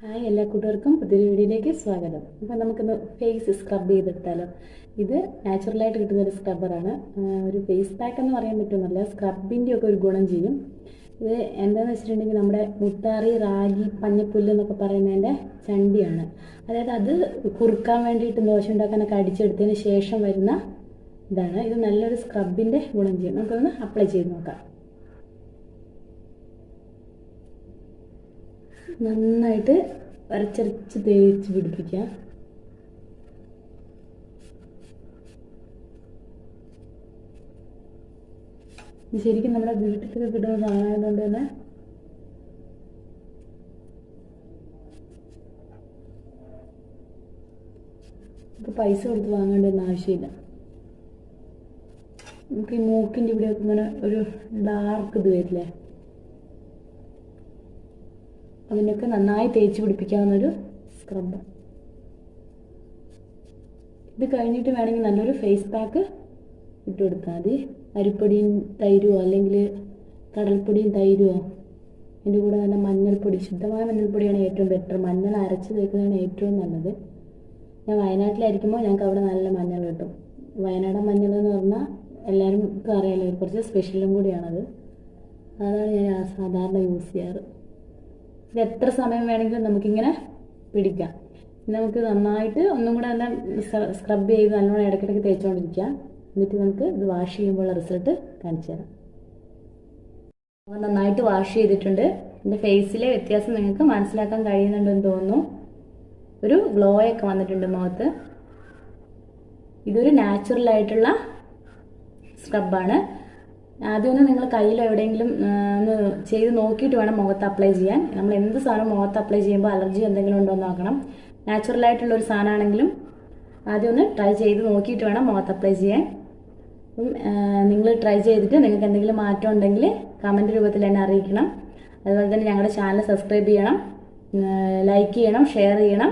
Hi എല്ലാ കൂട്ടുകാർക്കും പുതിയൊരു വീഡിയോയിലേക്ക് സ്വാഗതം. അപ്പോൾ നമുക്കിന്ന് ഫേസ് സ്ക്രബ് ചെയ്തെടുത്താലോ? ഇത് നാച്ചുറലായിട്ട് കിട്ടുന്ന ഒരു സ്ക്രബ്ബറാണ് ഒരു ഫേസ് പാക്ക് എന്ന് പറയാൻ പറ്റുമെന്നല്ല സ്ക്രബിന്റെ ഒക്കെ ഒരു ഗുണം ചെയ്യും. ഇത് എന്താണെന്ന് വെച്ചിട്ടുണ്ടെങ്കിൽ നമ്മുടെ മുത്താറി റാഗി പഞ്ഞപ്പുല്ല് എന്നൊക്കെ പറയുന്നതിന്റെ ചണ്ടിയാണ്. അതായത് അത് കുറുക്കാൻ വേണ്ടിയിട്ട് ദോശ ഉണ്ടാക്കാനൊക്കെ അടിച്ചെടുത്തതിന് ശേഷം വരുന്ന ഇതാണ്. ഇത് നല്ലൊരു സ്ക്രബിന്റെ ഗുണം ചെയ്യും. നമുക്കൊന്ന് അപ്ലൈ ചെയ്ത് നോക്കാം. നന്നായിട്ട് വരച്ചരച്ച് തേച്ച് പിടിപ്പിക്കുക ശരിക്കും നമ്മുടെ വീട്ടിലൊക്കെ കിട്ടുന്ന സാധനമായതുകൊണ്ട് തന്നെ നമുക്ക് പൈസ കൊടുത്ത് വാങ്ങേണ്ട ആവശ്യമില്ല. നമുക്ക് ഈ മൂക്കിന്റെ ഇവിടെയൊക്കെ ഇങ്ങനെ ഒരു ഡാർക്ക് ഇത് വരില്ലേ? അതിനൊക്കെ നന്നായി തേച്ച് പിടിപ്പിക്കാവുന്നൊരു സ്ക്രബ് ഇത് കഴിഞ്ഞിട്ട് വേണമെങ്കിൽ നല്ലൊരു ഫേസ് പാക്ക് ഇട്ട് കൊടുത്താൽ മതി. അരിപ്പൊടിയും തൈരുമോ അല്ലെങ്കിൽ കടൽപ്പൊടിയും തൈരുമോ ഇതിന്റെ കൂടെ നല്ല മഞ്ഞൾപ്പൊടി ശുദ്ധമായ മഞ്ഞൾപ്പൊടിയാണ് ഏറ്റവും ബെറ്റർ മഞ്ഞൾ അരച്ച് തേക്കുന്നതാണ് ഏറ്റവും നല്ലത്. ഞാൻ വയനാട്ടിലായിരിക്കുമ്പോൾ ഞങ്ങൾക്ക് അവിടെ നല്ല മഞ്ഞൾ കിട്ടും. വയനാടൻ മഞ്ഞൾ എന്ന് പറഞ്ഞാൽ എല്ലാവർക്കും അറിയാലോ കുറച്ച് സ്പെഷ്യലും കൂടിയാണത്. അതാണ് ഞാൻ സാധാരണ യൂസ് ചെയ്യാറ്. ഇത് എത്ര സമയം വേണമെങ്കിലും നമുക്കിങ്ങനെ പിടിക്കാം. നമുക്ക് നന്നായിട്ട് ഒന്നും കൂടെ നല്ല സ്ക്രബ് ചെയ്ത് നല്ലോണം ഇടയ്ക്കിടയ്ക്ക് തേച്ചുകൊണ്ടിരിക്കുക. എന്നിട്ട് നമുക്ക് ഇത് വാഷ് ചെയ്യുമ്പോഴുള്ള റിസൾട്ട് കാണിച്ചു തരാം. നന്നായിട്ട് വാഷ് ചെയ്തിട്ടുണ്ട്. എന്റെ ഫേസിലെ വ്യത്യാസം നിങ്ങൾക്ക് മനസ്സിലാക്കാൻ കഴിയുന്നുണ്ടെന്ന് തോന്നുന്നു. ഒരു ഗ്ലോ ഒക്കെ വന്നിട്ടുണ്ട് മുഖത്ത്. ഇതൊരു നാച്ചുറൽ ആയിട്ടുള്ള സ്ക്രബാണ് ആദ്യം ഒന്ന് നിങ്ങൾ കയ്യിൽ എവിടെയെങ്കിലും ഒന്ന് ചെയ്ത് നോക്കിയിട്ട് വേണം മുഖത്ത് അപ്ലൈ ചെയ്യാൻ. നമ്മൾ എന്ത് സാധനം മുഖത്ത് അപ്ലൈ ചെയ്യുമ്പോൾ അലർജി എന്തെങ്കിലും ഉണ്ടോ എന്ന് നോക്കണം. നാച്ചുറൽ ആയിട്ടുള്ള ഒരു സാധനമാണെങ്കിലും ആദ്യം ഒന്ന് ട്രൈ ചെയ്ത് നോക്കിയിട്ട് വേണം മുഖത്ത് അപ്ലൈ ചെയ്യാൻ. അപ്പം നിങ്ങൾ ട്രൈ ചെയ്തിട്ട് നിങ്ങൾക്ക് എന്തെങ്കിലും മാറ്റം ഉണ്ടെങ്കിൽ കമന്റ് രൂപത്തിൽ എന്നെ അറിയിക്കണം. അതുപോലെ തന്നെ ഞങ്ങളുടെ ചാനൽ സബ്സ്ക്രൈബ് ചെയ്യണം. ലൈക്ക് ചെയ്യണം ഷെയർ ചെയ്യണം.